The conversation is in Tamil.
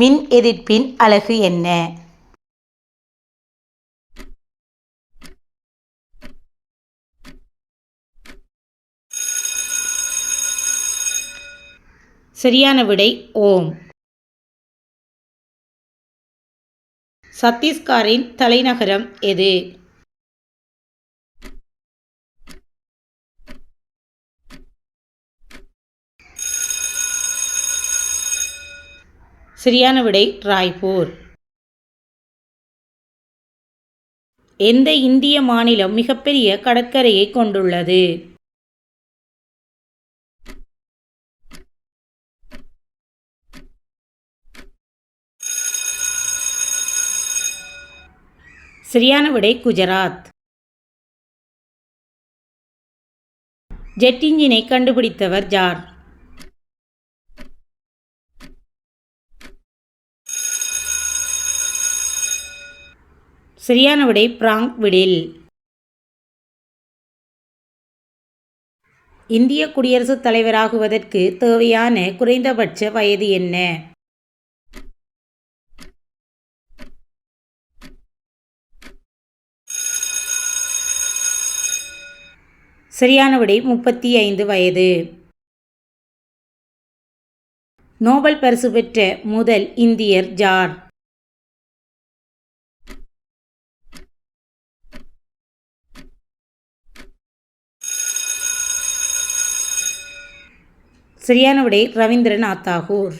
மின் எதிர்ப்பின் அலகு என்ன? சரியான விடை ஓம். சத்தீஸ்கரின் தலைநகரம் எது? சரியான விடை ராய்ப்பூர். எந்த இந்திய மாநிலம் மிகப்பெரிய கடற்கரையை கொண்டுள்ளது? சரியான விடை குஜராத். ஜெட் இன்ஜினை கண்டுபிடித்தவர் ஜார் சரியான விடை பிராங்க் விடில். இந்திய குடியரசுத் தலைவராகுவதற்கு தேவையான குறைந்தபட்ச வயது என்ன? சரியான விடை முப்பத்தி ஐந்து வயது. நோபல் பரிசு பெற்ற முதல் இந்தியர் ஜார் சரியான விடை ரவீந்திரநாத் தாகூர்